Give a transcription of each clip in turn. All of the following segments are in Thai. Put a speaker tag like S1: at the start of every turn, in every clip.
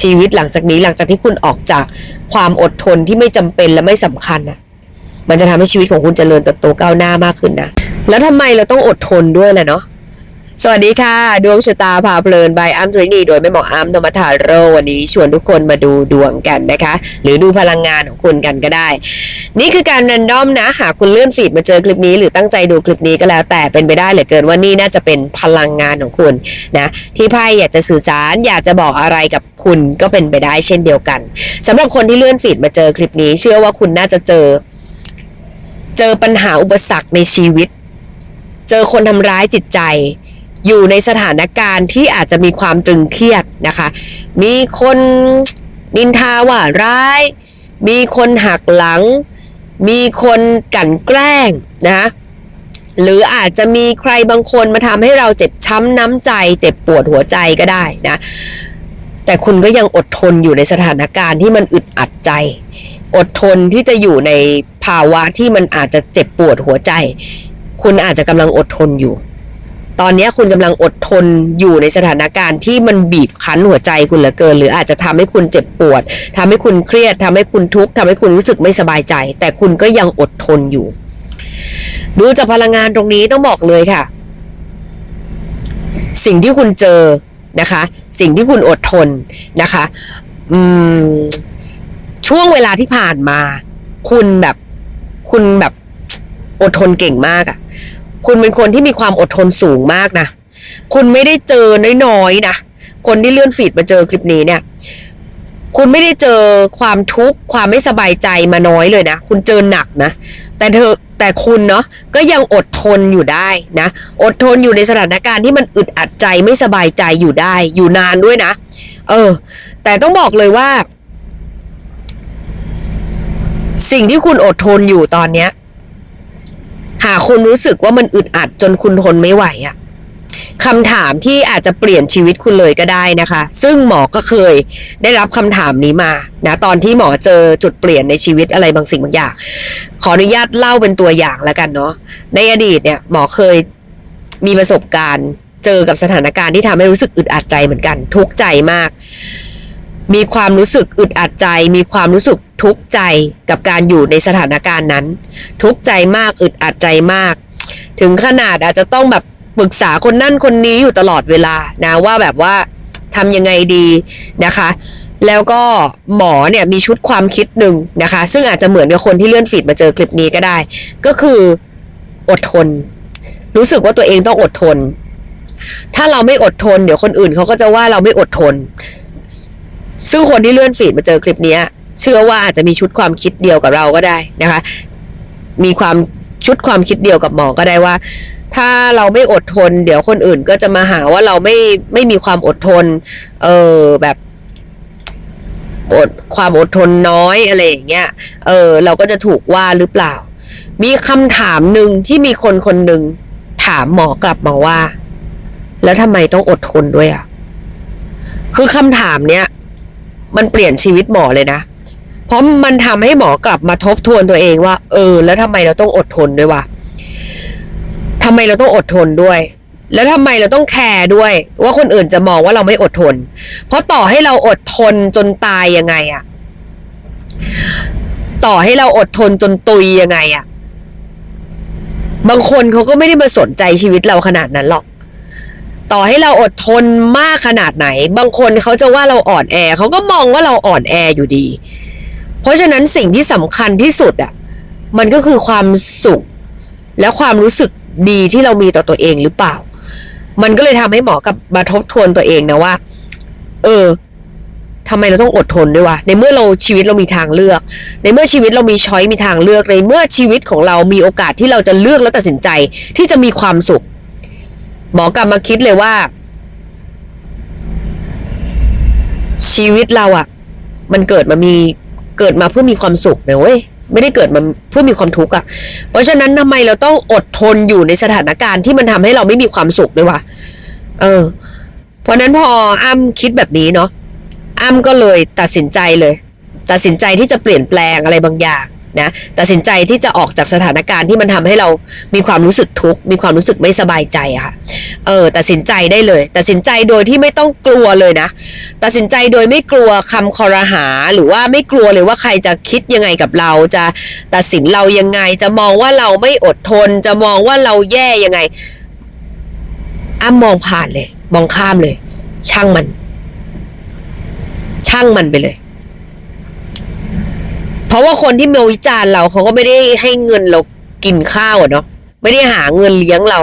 S1: ชีวิตหลังจากนี้หลังจากที่คุณออกจากความอดทนที่ไม่จำเป็นและไม่สำคัญนะมันจะทำให้ชีวิตของคุณเจริญเติบโตก้าวหน้ามากขึ้นนะ แล้วทำไมเราต้องอดทนด้วยล่ะเนาะ สวัสดีค่ะ ดวงชะตาพาเพลินบายอัมทรินีโดยแม่หมออัมธรรมธาโรวันนี้ชวนทุกคนมาดูดวงกันนะคะ หรือดูพลังงานของคุณกันก็ได้ นี่คือการ r รนดอมนะ หากคุณเลื่อนฟีดมาเจอคลิปนี้ หรือตั้งใจดูคลิปนี้ก็แล้ว แต่เป็นไปได้เหลือเกินว่านี่น่าจะเป็นพลังงานของคุณนะที่ไพ่อยากจะสื่อสารอยากจะบอกอะไรกับคุณก็เป็นไปได้เช่นเดียวกันสำหรับคนที่เลื่อนฟีดมาเจอคลิปนี้ เชื่อว่าคุณน่าจะเจอ เจอปัญหาอุปสรรคในชีวิต เจอคนทำร้ายจิตใจ อยู่ในสถานการณ์ที่อาจจะมีความตึงเครียดนะคะ มีคนนินทาว่าร้าย มีคนหักหลัง มีคนกลั่นแกล้งนะหรืออาจจะมีใครบางคนมาทำให้เราเจ็บช้ำน้ำใจ เจ็บปวดหัวใจก็ได้นะแต่คุณก็ยังอดทนอยู่ในสถานการณ์ที่มันอึดอัดใจ อดทนที่จะอยู่ในภาวะที่มันอาจจะเจ็บปวดหัวใจ คุณอาจจะกำลังอดทนอยู่ ตอนนี้คุณกำลังอดทนอยู่ในสถานการณ์ที่มันบีบคั้นหัวใจคุณเหลือเกิน หรืออาจจะทำให้คุณเจ็บปวดทำให้คุณเครียดทำให้คุณทุกข์ทำให้คุณรู้สึกไม่สบายใจ แต่คุณก็ยังอดทนอยู่ ดูจากพลังงานตรงนี้ต้องบอกเลยค่ะ สิ่งที่คุณเจอนะคะ สิ่งที่คุณอดทนนะคะอืมช่วงเวลาที่ผ่านมา คุณแบบคุณแบบอดทนเก่งมากอะ คุณเป็นคนที่มีความอดทนสูงมากนะ คุณไม่ได้เจอน้อยๆนะ คนที่เลื่อนฟีดมาเจอคลิปนี้เนี่ย คุณไม่ได้เจอความทุกข์ความไม่สบายใจมาน้อยเลยนะ คุณเจอหนักนะ แต่เธอแต่คุณเนาะก็ยังอดทนอยู่ได้นะ อดทนอยู่ในสถานการณ์ที่มันอึดอัดใจไม่สบายใจอยู่ได้ อยู่นานด้วยนะ เออ แต่ต้องบอกเลยว่า สิ่งที่คุณอดทนอยู่ตอนเนี้ย หากคุณรู้สึกว่ามันอึดอัดจนคุณทนไม่ไหวอะคำถามที่อาจจะเปลี่ยนชีวิตคุณเลยก็ได้นะคะ ซึ่งหมอก็เคยได้รับคำถามนี้มานะตอนที่หมอเจอจุดเปลี่ยนในชีวิตอะไรบางสิ่งบางอย่าง ขออนุญาตเล่าเป็นตัวอย่างแล้วกันเนาะในอดีตเนี่ยหมอเคยมีประสบการณ์ เจอกับสถานการณ์ที่ทำให้รู้สึกอึดอัดใจเหมือนกัน ทุกข์ใจมาก มีความรู้สึกอึดอัดใจ มีความรู้สึกทุกข์ใจกับการอยู่ในสถานการณ์นั้น ทุกข์ใจมากอึดอัดใจมาก ถึงขนาดอาจจะต้องแบบปรึกษาคนนั่นคนนี้อยู่ตลอดเวลานะว่าแบบว่าทำยังไงดีนะคะ แล้วก็หมอเนี่ยมีชุดความคิดหนึ่งนะคะ ซึ่งอาจจะเหมือนกับคนที่เลื่อนฟีดมาเจอคลิปนี้ก็ได้ ก็คืออดทน รู้สึกว่าตัวเองต้องอดทน ถ้าเราไม่อดทน เดี๋ยวคนอื่นเขาก็จะว่าเราไม่อดทน ซึ่งคนที่เลื่อนฟีดมาเจอคลิปนี้เชื่อว่าอาจจะมีชุดความคิดเดียวกับเราก็ได้นะคะ มีความชุดความคิดเดียวกับหมอก็ได้ว่า ถ้าเราไม่อดทน เดี๋ยวคนอื่นก็จะมาหาว่าเราไม่ไม่มีความอดทน เออแบบอดความอดทนน้อยอะไรอย่างเงี้ย เออ เราก็จะถูกว่าหรือเปล่า มีคำถามหนึ่งที่มีคนคนหนึ่งถามหมอกลับมาว่า แล้วทำไมต้องอดทนด้วยอะ คือคำถามเนี้ย มันเปลี่ยนชีวิตหมอเลยนะ เพราะมันทำให้หมอกลับมาทบทวนตัวเองว่า เออ แล้วทำไมเราต้องอดทนด้วยวะทำไมเราต้องอดทนด้วย แล้วทำไมเราต้องแคร์ด้วย ว่าคนอื่นจะมองว่าเราไม่อดทน เพราะต่อให้เราอดทนจนตายยังไงอะต่อให้เราอดทนจนตุยยังไงอะบางคนเขาก็ไม่ได้มาสนใจชีวิตเราขนาดนั้นหรอก ต่อให้เราอดทนมากขนาดไหน บางคนเขาจะว่าเราอ่อนแอเขาก็มองว่าเราอ่อนแออยู่ดี เพราะฉะนั้นสิ่งที่สำคัญที่สุดอะมันก็คือความสุข และความรู้สึกดีที่เรามีต่อตัวเองหรือเปล่า มันก็เลยทำให้หมอกับมาทบทวนตัวเองนะว่า เออทำไมเราต้องอดทนด้วยวะในเมื่อเราชีวิตเรามีทางเลือก ในเมื่อชีวิตเรามีช้อยมีทางเลือกในเมื่อชีวิตของเรามีโอกาสที่เราจะเลือกและตัดสินใจที่จะมีความสุข หมอกลับมาคิดเลยว่า ชีวิตเราอะมันเกิดมามีเกิดมาเพื่อมีความสุขนะเว้ยไม่ได้เกิดมาเพื่อมีความทุกข์อะเพราะฉะนั้นทำไมเราต้องอดทนอยู่ในสถานการณ์ที่มันทำให้เราไม่มีความสุขด้วยวะเออ เพราะนั้นพออ้ำคิดแบบนี้เนาะอ้ำก็เลยตัดสินใจเลย ตัดสินใจที่จะเปลี่ยนแปลงอะไรบางอย่างนะตัดสินใจที่จะออกจากสถานการณ์ที่มันทำให้เรามีความรู้สึกทุกข์มีความรู้สึกไม่สบายใจอะค่ะ เออตัดสินใจได้เลย ตัดสินใจโดยที่ไม่ต้องกลัวเลยนะ ตัดสินใจโดยไม่กลัวคำคอรหา หรือว่าไม่กลัวเลยว่าใครจะคิดยังไงกับเราจะตัดสินเรายังไง จะมองว่าเราไม่อดทน จะมองว่าเราแย่ยังไงอ้ำมองผ่านเลย มองข้ามเลย ช่างมัน ช่างมันไปเลย เพราะว่าคนที่มาวิจารณ์เราเขาก็ไม่ได้ให้เงินเรากินข้าวอะเนาะไม่ได้หาเงินเลี้ยงเรา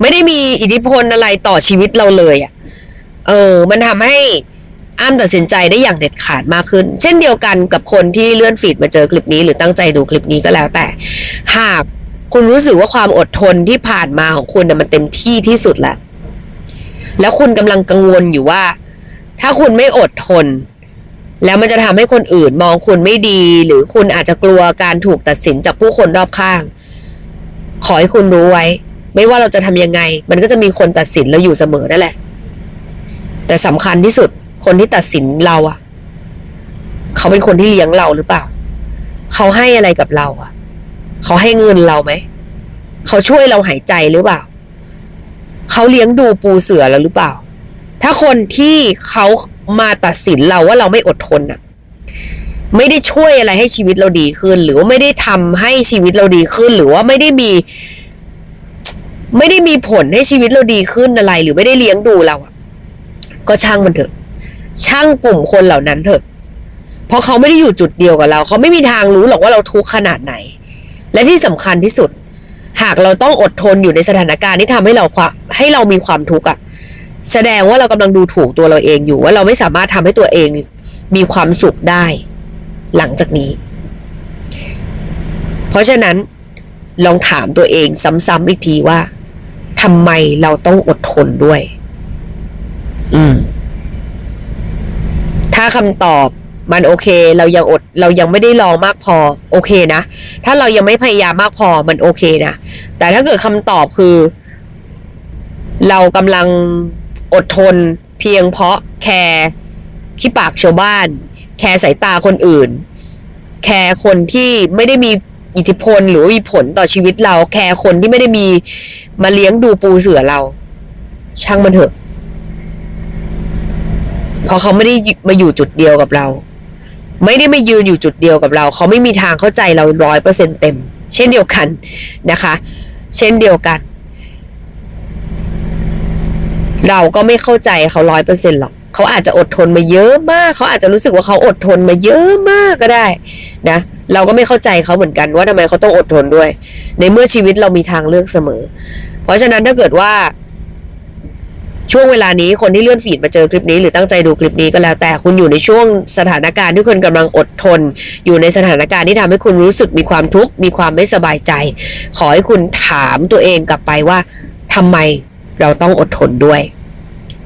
S1: ไม่ได้มีอิทธิพลอะไรต่อชีวิตเราเลยอะ่ะ เออ มันทำให้อ้ำตัดสินใจได้อย่างเด็ดขาดมากขึ้น เช่นเดียวกันกับคนที่เลื่อนฟีดมาเจอคลิปนี้ หรือตั้งใจดูคลิปนี้ก็แล้วแต่ หากคุณรู้สึกว่าความอดทนที่ผ่านมาของคุณน่ะมันเต็มที่ที่สุดแล้ว แล้วคุณกำลังกังวลอยู่ว่า ถ้าคุณไม่อดทน แล้วมันจะทำให้คนอื่นมองคุณไม่ดี หรือคุณอาจจะกลัวการถูกตัดสินจากผู้คนรอบข้าง ขอให้คุณรู้ไว้ ไม่ว่าเราจะทำยังไง มันก็จะมีคนตัดสินเราอยู่เสมอนั่นแหละ แต่สำคัญที่สุด คนที่ตัดสินเราอะเขาเป็นคนที่เลี้ยงเราหรือเปล่า เขาให้อะไรกับเราอะเขาให้เงินเราไหม เขาช่วยเราหายใจหรือเปล่า เขาเลี้ยงดูปูเสือเราหรือเปล่า ถ้าคนที่เขามาตัดสินเราว่าเราไม่อดทนอะไม่ได้ช่วยอะไรให้ชีวิตเราดีขึ้น หรือว่าไม่ได้ทำให้ชีวิตเราดีขึ้น หรือว่าไม่ได้มี ไม่ได้มีผลให้ชีวิตเราดีขึ้นอะไร หรือไม่ได้เลี้ยงดูเราอะก็ช่างมันเถอะ ช่างกลุ่มคนเหล่านั้นเถอะ เพราะเขาไม่ได้อยู่จุดเดียวกับเรา เขาไม่มีทางรู้หรอกว่าเราทุกข์ขนาดไหน และที่สำคัญที่สุด หากเราต้องอดทนอยู่ในสถานการณ์ที่ทำให้เราความให้เรามีความทุกข์อะแสดงว่าเรากำลังดูถูกตัวเราเองอยู่ว่าเราไม่สามารถทำให้ตัวเองมีความสุขได้ หลังจากนี้ เพราะฉะนั้น ลองถามตัวเองซ้ำๆอีกทีว่าทำไมเราต้องอดทนด้วย อืม ถ้าคำตอบมันโอเค เรายังอด เรายังไม่ได้ลองมากพอ โอเคนะ ถ้าเรายังไม่พยายามมากพอมันโอเคนะ แต่ถ้าเกิดคำตอบคือ เรากำลังอดทน เพียงเพราะแคร์ขี้ปากชาวบ้าน แคร์สายตาคนอื่น แคร์คนที่ไม่ได้มี อิทธิพล หรือมีผลต่อชีวิตเรา แคร์คนที่ไม่ได้มีมาเลี้ยงดูปูเสือเรา ช่างมันเถอะเพราะเขาไม่ได้มาอยู่จุดเดียวกับเรา ไม่ได้มายืนอยู่จุดเดียวกับเรา เขาไม่มีทางเข้าใจเราร้อยเปอร์เซ็นเต็ม เช่นเดียวกันนะคะ เช่นเดียวกัน เราก็ไม่เข้าใจเขาร้อยเปอร์เซ็นหรอกเขาอาจจะอดทนมาเยอะมาก เขาอาจจะรู้สึกว่าเขาอดทนมาเยอะมากก็ได้ นะ เราก็ไม่เข้าใจเขาเหมือนกันว่าทำไมเขาต้องอดทนด้วย ในเมื่อชีวิตเรามีทางเลือกเสมอ เพราะฉะนั้นถ้าเกิดว่า ช่วงเวลานี้คนที่เลื่อนฟีดมาเจอคลิปนี้ หรือตั้งใจดูคลิปนี้ก็แล้ว แต่คุณอยู่ในช่วงสถานการณ์ที่คุณกำลังอดทน อยู่ในสถานการณ์ที่ทำให้คุณรู้สึกมีความทุกข์มีความไม่สบายใจ ขอให้คุณถามตัวเองกลับไปว่าทำไมเราต้องอดทนด้วย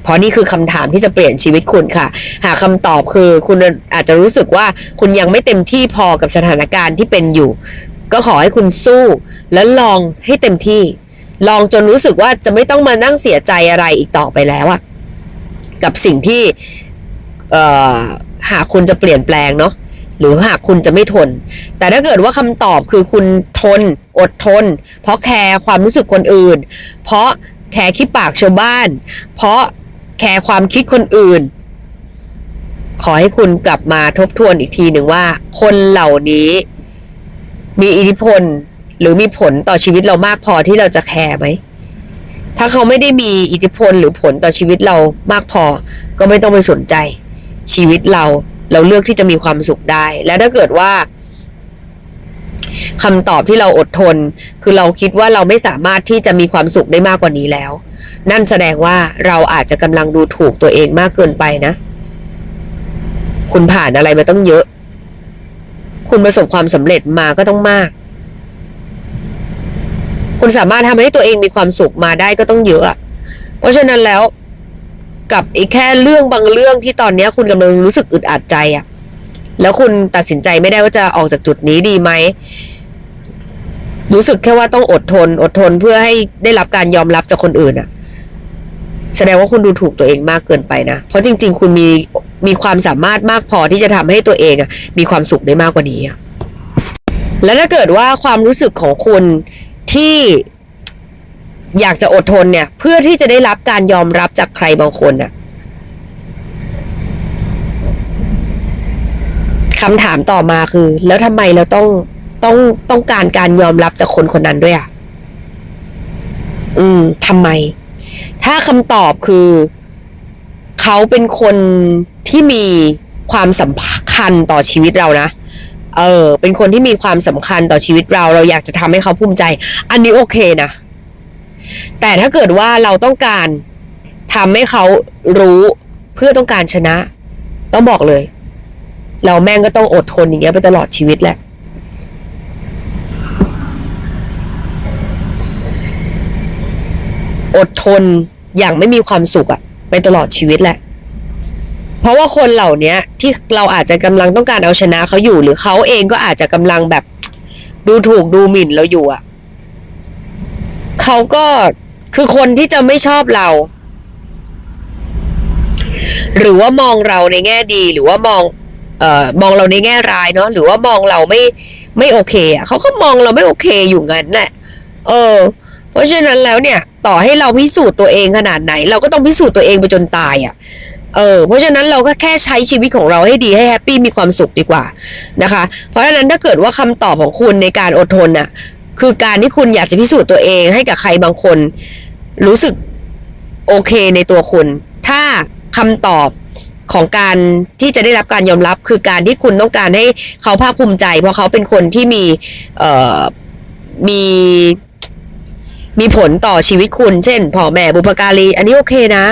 S1: เพราะนี่คือคำถามที่จะเปลี่ยนชีวิตคุณค่ะ หากคำตอบคือคุณอาจจะรู้สึกว่าคุณยังไม่เต็มที่พอกับสถานการณ์ที่เป็นอยู่ ก็ขอให้คุณสู้และลองให้เต็มที่ ลองจนรู้สึกว่าจะไม่ต้องมานั่งเสียใจอะไรอีกต่อไปแล้วอะกับสิ่งที่หากคุณจะเปลี่ยนแปลงเนาะหรือหากคุณจะไม่ทน แต่ถ้าเกิดว่าคำตอบคือคุณทน อดทน เพราะแคร์ความรู้สึกคนอื่น เพราะแคร์ขี้ปากชาวบ้าน เพราะ แคร์ความคิดคนอื่น ขอให้คุณกลับมาทบทวนอีกทีหนึ่งว่า คนเหล่านี้ มีอิทธิพลหรือมีผลต่อชีวิตเรามากพอที่เราจะแคร์ไหม ถ้าเขาไม่ได้มีอิทธิพลหรือผลต่อชีวิตเรามากพอ ก็ไม่ต้องไปสนใจ ชีวิตเราเราเลือกที่จะมีความสุขได้ และถ้าเกิดว่าคำตอบที่เราอดทน คือเราคิดว่าเราไม่สามารถที่จะมีความสุขได้มากกว่านี้แล้ว นั่นแสดงว่าเราอาจจะกำลังดูถูกตัวเองมากเกินไปนะ คุณผ่านอะไรมาต้องเยอะ คุณประสบความสำเร็จมาก็ต้องมาก คุณสามารถทำให้ตัวเองมีความสุขมาได้ก็ต้องเยอะ เพราะฉะนั้นแล้วกับอีกแค่เรื่องบางเรื่องที่ตอนนี้คุณกำลังรู้สึกอึดอัดใจอะแล้วคุณตัดสินใจไม่ได้ว่าจะออกจากจุดนี้ดีไหม รู้สึกแค่ว่าต้องอดทน อดทนเพื่อให้ได้รับการยอมรับจากคนอื่นอะ แสดงว่าคุณดูถูกตัวเองมากเกินไปนะ เพราะจริง ๆ คุณมีมีความสามารถมากพอที่จะทำให้ตัวเองมีความสุขได้มากกว่านี้และถ้าเกิดว่าความรู้สึกของคุณที่อยากจะอดทนเนี่ย เพื่อที่จะได้รับการยอมรับจากใครบางคนน่ะคำถามต่อมาคือ แล้วทำไมเราต้องต้องต้องการการยอมรับจากคนคนนั้นด้วยอะ อืมทำไม ถ้าคำตอบคือ เขาเป็นคนที่มีความสำคัญต่อชีวิตเรานะ เออ เป็นคนที่มีความสำคัญต่อชีวิตเรา เราอยากจะทำให้เขาภูมิใจ อันนี้โอเคนะ แต่ถ้าเกิดว่าเราต้องการทำให้เขารู้เพื่อต้องการชนะ ต้องบอกเลย เราแม่งก็ต้องอดทนอย่างเงี้ยไปตลอดชีวิตแหละ อดทนอย่างไม่มีความสุขอะไปตลอดชีวิตแหละ เพราะว่าคนเหล่านี้ที่เราอาจจะกำลังต้องการเอาชนะเขาอยู่ หรือเขาเองก็อาจจะกำลังแบบ ดูถูกดูหมิ่นเราอยู่อะเขาก็คือคนที่จะไม่ชอบเรา หรือว่ามองเราในแง่ดีหรือว่ามองเอ่อมองเราในแง่ร้ายเนาะหรือว่ามองเราไม่ไม่โอเคอะเขาก็มองเราไม่โอเคอยู่งั้นแหละเออ เพราะฉะนั้นแล้วเนี่ย ต่อให้เราพิสูจน์ตัวเองขนาดไหน เราก็ต้องพิสูจน์ตัวเองไปจนตายอะเออเพราะฉะนั้นเราก็แค่ใช้ชีวิตของเราให้ดีให้แฮปปี้มีความสุขดีกว่านะคะ เพราะฉะนั้นถ้าเกิดว่าคำตอบของคุณในการอดทนน่ะคือการที่คุณอยากจะพิสูจน์ตัวเองให้กับใครบางคน รู้สึกโอเคในตัวคุณ ถ้าคำตอบของการที่จะได้รับการยอมรับ คือการที่คุณต้องการให้เขาภาคภูมิใจ เพราะเขาเป็นคนที่มีเอ่อมี มีผลต่อชีวิตคุณ เช่นพ่อแม่บุพการี อันนี้โอเคนะ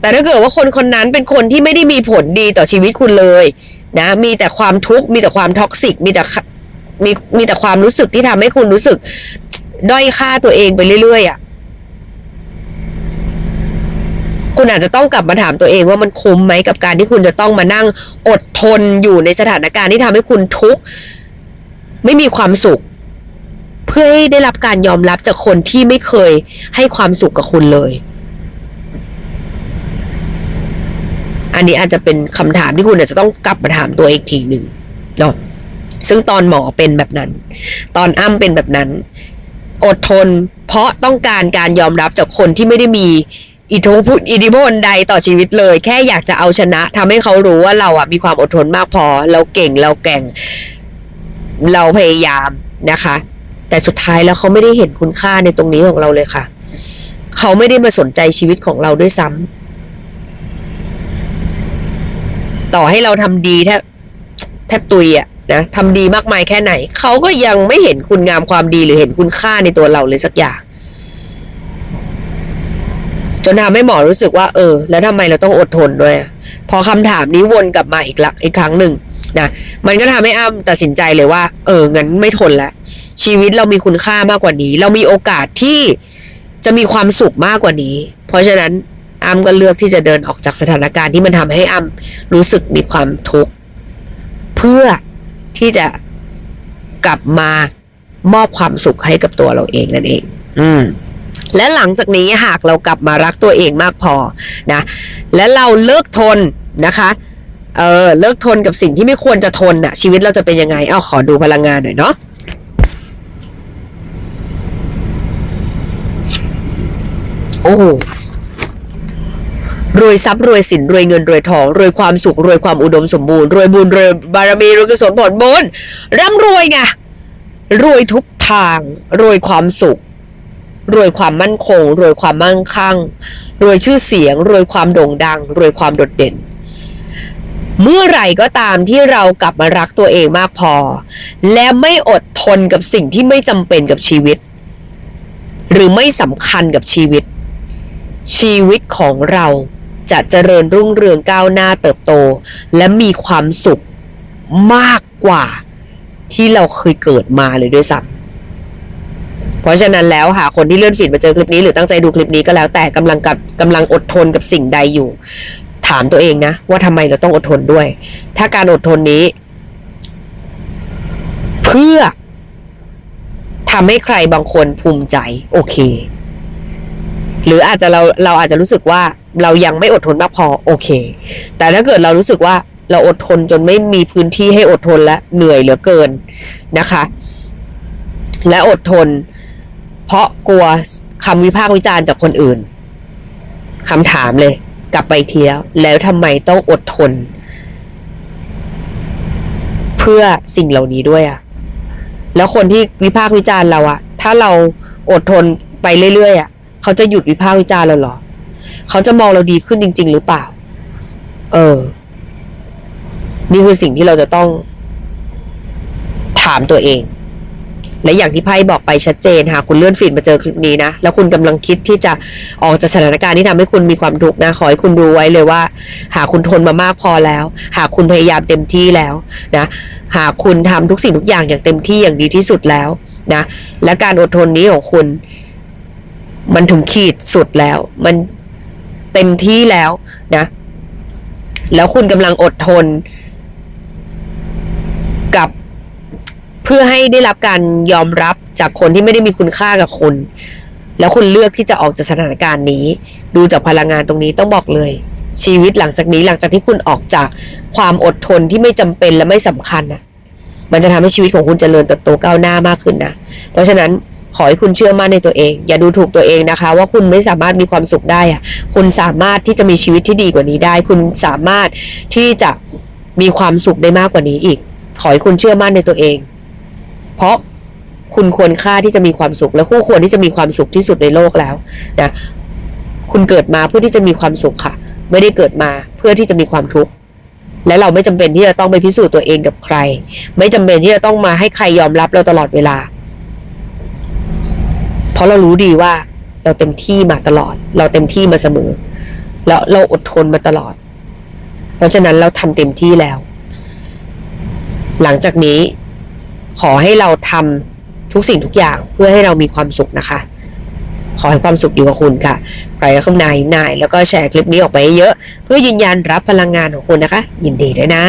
S1: แต่ถ้าเกิดว่าคนคนนั้นเป็นคนที่ไม่ได้มีผลดีต่อชีวิตคุณเลยนะ มีแต่ความทุกข์ มีแต่ความท็อกซิก มีแต่มีมีแต่ความรู้สึกที่ทำให้คุณรู้สึก ด้อยค่าตัวเองไปเรื่อยๆอะ คุณอาจจะต้องกลับมาถามตัวเองว่ามันคุ้มไหมกับการที่คุณจะต้องมานั่งอดทนอยู่ในสถานการณ์ที่ทำให้คุณทุกข์ไม่มีความสุข เพื่อให้ได้รับการยอมรับจากคนที่ไม่เคยให้ความสุขกับคุณเลย อันนี้อาจจะเป็นคำถามที่คุณอาจจะต้องกลับมาถามตัวเองทีหนึ่งเนาะซึ่งตอนหมอเป็นแบบนั้น ตอนอ้ำเป็นแบบนั้น อดทน เพราะต้องการการยอมรับจากคนที่ไม่ได้มีอิทธิพลอิทธิพลใดต่อชีวิตเลย แค่อยากจะเอาชนะทำให้เขารู้ว่าเราอะมีความอดทนมากพอ เราเก่งเราแก่ง เราพยายามนะคะ แต่สุดท้ายแล้วเขาไม่ได้เห็นคุณค่าในตรงนี้ของเราเลยค่ะ เขาไม่ได้มาสนใจชีวิตของเราด้วยซ้ำต่อให้เราทำดีแทบแทบตุยอะนะทำดีมากมายแค่ไหน เขาก็ยังไม่เห็นคุณงามความดีหรือเห็นคุณค่าในตัวเราเลยสักอย่าง จนทำให้หมอรู้สึกว่า เออ แล้วทำไมเราต้องอดทนด้วย พอคำถามนี้วนกลับมาอีกละอีกครั้งหนึ่งนะมันก็ทำให้อ้ำตัดสินใจเลยว่า เอองั้นไม่ทนละ ชีวิตเรามีคุณค่ามากกว่านี้ เรามีโอกาสที่จะมีความสุขมากกว่านี้ เพราะฉะนั้นอ้ำก็เลือกที่จะเดินออกจากสถานการณ์ที่มันทำให้อ้ำรู้สึกมีความทุกข์เพื่อที่จะกลับมามอบความสุขให้กับตัวเราเองนั่นเอง อืม และหลังจากนี้หากเรากลับมารักตัวเองมากพอนะ และเราเลิกทนนะคะ เออเลิกทนกับสิ่งที่ไม่ควรจะทนน่ะชีวิตเราจะเป็นยังไง เอาขอดูพลังงานหน่อยเนาะ โอ้โหรวยทรัพย์รวยสินรวยเงินรวยทองรวยความสุขรวยความอุดมสมบูรณ์รวยบุญรวยบารมีรวยกุศลผลบุญร่ำรวยไงรวยทุกทาง รวยความสุข รวยความมั่นคง รวยความมั่งคั่ง รวยชื่อเสียง รวยความโด่งดัง รวยความโดดเด่น เมื่อไหร่ก็ตามที่เรากลับมารักตัวเองมากพอ และไม่อดทนกับสิ่งที่ไม่จำเป็นกับชีวิต หรือไม่สำคัญกับชีวิต ชีวิตของเราจะเจริญรุ่งเรืองก้าวหน้าเติบโต และมีความสุขมากกว่าที่เราเคยเกิดมาเลยด้วยซ้ำเพราะฉะนั้นแล้วหาคนที่เลื่อนฟีดมาเจอคลิปนี้หรือตั้งใจดูคลิปนี้ก็แล้วแต่กำลังกับกำลังอดทนกับสิ่งใดอยู่ ถามตัวเองนะ ว่าทำไมเราต้องอดทนด้วย ถ้าการอดทนนี้ เพื่อทำให้ใครบางคนภูมิใจ โอเค หรืออาจจะเราเราอาจจะรู้สึกว่าเรายังไม่อดทนมากพอโอเค แต่ถ้าเกิดเรารู้สึกว่าเราอดทนจนไม่มีพื้นที่ให้อดทนและเหนื่อยเหลือเกินนะคะ และอดทน เพราะกลัวคำวิพากษ์วิจารณ์จากคนอื่นคำถามเลย กลับไปอีกทีแล้วแล้วทำไมต้องอดทน เพื่อสิ่งเหล่านี้ด้วยอะแล้วคนที่วิพากษ์วิจารณ์เราอะถ้าเราอดทนไปเรื่อยๆอะ เขาจะหยุดวิพากษ์วิจารณ์เราหรอ เขาจะมองเราดีขึ้นจริง ๆ หรือเปล่า เออ นี่คือสิ่งที่เราจะต้อง ถามตัวเอง และอย่างที่ไพ่บอกไปชัดเจนหากคุณเลื่อนฟีดมาเจอคลิปนี้นะ แล้วคุณกำลังคิดที่จะออกจากสถานการณ์ที่ทำให้คุณมีความทุกข์นะขอให้คุณดูไว้เลยว่า หากคุณทนมามากพอแล้ว หากคุณพยายามเต็มที่แล้วนะหากคุณทำทุกสิ่งทุกอย่างอย่างเต็มที่อย่างดีที่สุดแล้วนะ และการอดทนนี้ของคุณ มันถึงขีดสุดแล้ว มันเต็มที่แล้วนะ แล้วคุณกำลังอดทน กับเพื่อให้ได้รับการยอมรับจากคนที่ไม่ได้มีคุณค่ากับคุณ แล้วคุณเลือกที่จะออกจากสถานการณ์นี้ ดูจากพลังงานตรงนี้ต้องบอกเลย ชีวิตหลังจากนี้หลังจากที่คุณออกจากความอดทนที่ไม่จำเป็นและไม่สำคัญน่ะมันจะทำให้ชีวิตของคุณเจริญเติบโตก้าวหน้ามากขึ้นนะ เพราะฉะนั้น ขอให้คุณเชื่อมั่นในตัวเอง อย่าดูถูกตัวเองนะคะ ว่าคุณไม่สามารถมีความสุขได้อะคุณสามารถที่จะมีชีวิตที่ดีกว่านี้ได้ คุณสามารถที่จะมีความสุขได้มากกว่านี้อีก ขอให้คุณเชื่อมั่นในตัวเอง เพราะคุณควรค่าที่จะมีความสุข และคู่ควรที่จะมีความสุขที่สุดในโลกแล้วนะคุณเกิดมาเพื่อที่จะมีความสุขค่ะ ไม่ได้เกิดมาเพื่อที่จะมีความทุกข์และเราไม่จำเป็นที่จะต้องไปพิสูจน์ตัวเองกับใคร ไม่จำเป็นที่จะต้องมาให้ใครยอมรับเราตลอดเวลา เพราะเรารู้ดีว่าเราเต็มที่มาตลอด เราเต็มที่มาเสมอ แล้วเราอดทนมาตลอด เพราะฉะนั้นเราทำเต็มที่แล้ว หลังจากนี้ขอให้เราทำทุกสิ่งทุกอย่างเพื่อให้เรามีความสุขนะคะ ขอให้ความสุขอยู่กับคุณค่ะใครก็คำนายนาย แล้วก็แชร์คลิปนี้ออกไปเยอะ เพื่อยืนยันรับพลังงานของคุณนะคะ ยินดีด้วยนะ